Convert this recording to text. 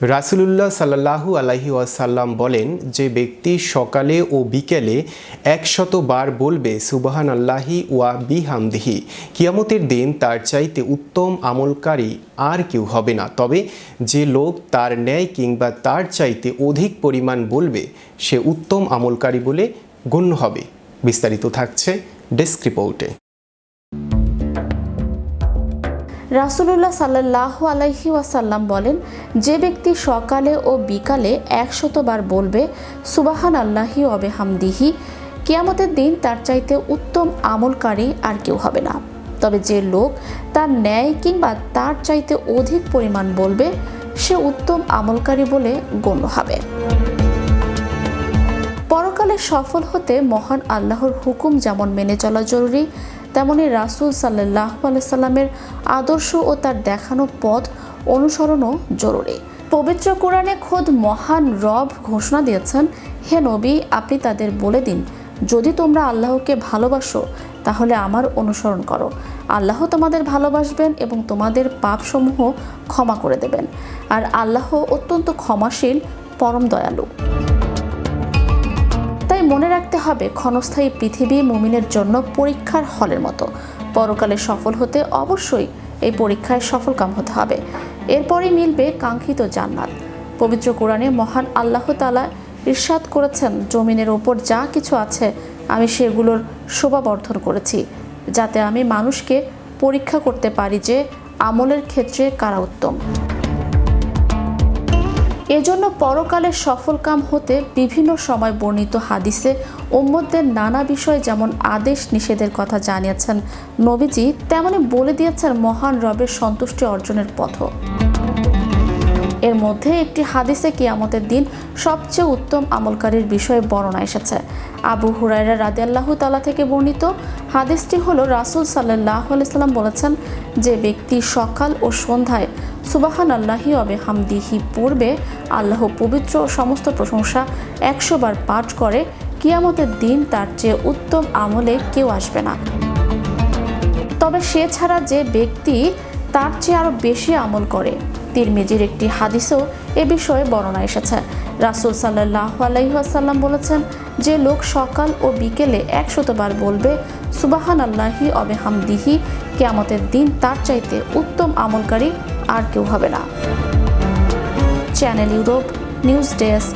রাসুলুল্লাহ সাল্লাহু আলাহি ওয়াসাল্লাম বলেন, যে ব্যক্তি সকালে ও বিকেলে একশত বার বলবে সুবাহান আল্লাহি ওয়া বিহামদিহি, কিয়ামতের দিন তার চাইতে উত্তম আমলকারী আর কেউ হবে না। তবে যে লোক তার ন্যায় কিংবা তার চাইতে অধিক পরিমাণ বলবে, সে উত্তম আমলকারী বলে গণ্য হবে। বিস্তারিত থাকছে ডেস্ক রিপোর্টে। রাসুলুল্লাহ সাল্লাহ আলাইহি ওয়াসাল্লাম বলেন, যে ব্যক্তি সকালে ও বিকালে একশতবার বলবে সুবাহান আল্লাহি অবে হামদিহি কিয়ামতের দিন তার চাইতে উত্তম আমলকারী আর কেউ হবে না। তবে যে লোক তার ন্যায় কিংবা তার চাইতে অধিক পরিমাণ বলবে, সে উত্তম আমলকারী বলে গণ্য হবে। সফল হতে মহান আল্লাহর হুকুম যেমন মেনে চলা জরুরি, তেমনি রাসুল সাল্লাহ সাল্লামের আদর্শ ও তার দেখানো পথ অনুসরণও জরুরি। পবিত্র কোরআনে খোদ মহান রব ঘোষণা দিয়েছেন, হে নবী, আপনি তাদের বলে দিন, যদি তোমরা আল্লাহকে ভালোবাসো, তাহলে আমার অনুসরণ করো। আল্লাহ তোমাদের ভালোবাসবেন এবং তোমাদের পাপসমূহ ক্ষমা করে দেবেন। আর আল্লাহ অত্যন্ত ক্ষমাশীল, পরম দয়ালু। হবে ক্ষণস্থায়ী পৃথিবী মুমিনের জন্য পরীক্ষার হলের মতো। পরকালে সফল হতে অবশ্যই এই পরীক্ষায় সফলকাম হতে হবে। এরপরই মিলবে কাঙ্ক্ষিত জান্নাত। পবিত্র কোরআনে মহান আল্লাহ তালা ইরশাদ করেছেন, জমিনের ওপর যা কিছু আছে, আমি সেগুলোর শোভাবর্ধন করেছি, যাতে আমি মানুষকে পরীক্ষা করতে পারি যে আমলের ক্ষেত্রে কারা উত্তম। এজন্য পরকালে সফল কাম হতে বিভিন্ন সময় বর্ণিত হাদিসে উম্মতদের নানা বিষয় যেমন আদেশ নিষেধের কথা জানিয়েছেন নবীজি, তেমনি বলে দিয়েছেন মহান রবের সন্তুষ্টি অর্জনের পথ এর মধ্যে একটি হাদিসে কিয়ামতের দিন সবচেয়ে উত্তম আমলকারীর বিষয়ে বর্ণনা এসেছে। আবু হুরাইরা রাদি আল্লাহ তালা থেকে বর্ণিত হাদিসটি হলো রাসুল সাল্লাহ সাল্লাম বলেছেন, যে ব্যক্তি সকাল ও সন্ধ্যায় সুবাহান আল্লাহি অবে হামদিহি পূর্বে আল্লাহ পবিত্র সমস্ত প্রশংসা একশো বার পাঠ করে, কিয়ামতের দিন তার চেয়ে উত্তম আমলে কেউ আসবে না। তবে সে ছাড়া যে ব্যক্তি তার চেয়ে আরও বেশি আমল করে। তিরমিজির একটি হাদিসও এ বিষয়ে বর্ণনা এসেছে। রাসুল সাল্লাহ আলাইসাল্লাম বলেছেন যে লোক সকাল ও বিকেলে একশতবার বলবে সুবাহান আল্লাহি অবে হামদিহি কেয়ামতের দিন তার চাইতে উত্তম আমলকারী আর কেউ হবে না। Channel Europe news desk.